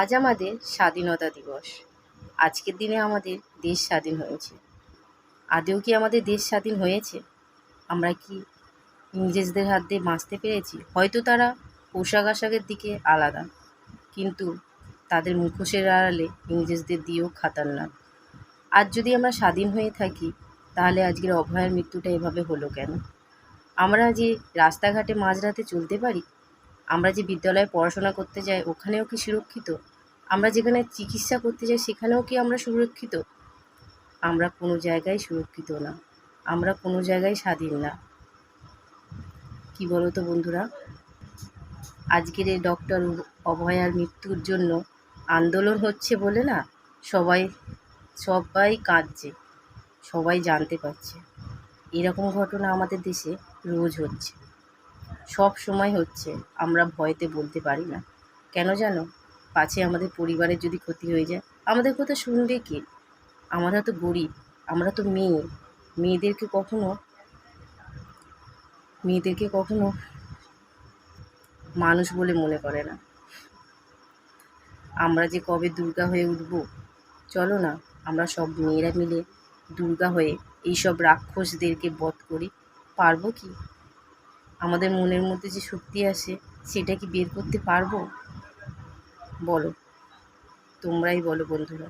আজ আমাদের স্বাধীনতা দিবস। আজকের দিনে আমাদের দেশ স্বাধীন হয়েছে। আদৌ কি আমাদের দেশ স্বাধীন হয়েছে? আমরা কি ইংরেজদের হাত দিয়ে বাঁচতে পেরেছি? হয়তো তারা পোশাক আশাকের দিকে আলাদা, কিন্তু তাদের মুখোশের আড়ালে ইংরেজদের দিয়েও খাতারনাক। আজ যদি আমরা স্বাধীন হয়ে থাকি, তাহলে আজকের অভয়ের মৃত্যুটা এভাবে হলো কেন? আমরা যে রাস্তাঘাটে মাঝরাতে চলতে পারি আমরা যে বিদ্যালয়ে পড়াশোনা করতে যাই, ওখানেও কি সুরক্ষিত? আমরা যেখানে চিকিৎসা করতে যাই, সেখানেও কি আমরা সুরক্ষিত? আমরা কোনো জায়গায় সুরক্ষিত না। আমরা কোনো জায়গায় স্বাধীন না। কি বলো তো বন্ধুরা? আজকের এই ডক্টর অভয়ার মৃত্যুর জন্য আন্দোলন হচ্ছে বলে না, সবাই সবাই কাঁদছে, সবাই জানতে পারছে। এরকম ঘটনা আমাদের দেশে রোজ হচ্ছে। সব সময় হচ্ছে, আমরা ভয়তে বলতে পারি না। কেন জানো? পাছে আমাদের পরিবারের যদি ক্ষতি হয়ে যায়, আমাদের কথা শুনবে কে? আমরা তো গরিব, আমরা তো মেয়ে। মেয়েদেরকে কখনো মেয়েদেরকে কখনো মানুষ বলে মনে করে না। আমরা যে কবে দুর্গা হয়ে উঠবো? চলো না, আমরা সব মেয়েরা মিলে দুর্গা হয়ে এইসব রাক্ষসদেরকে বধ করি। পারব কি? আমাদের মনের মধ্যে যে শক্তি আসে, সেটা কি বের করতে পারব? বলো। তোমরাই বলো বন্ধুরা।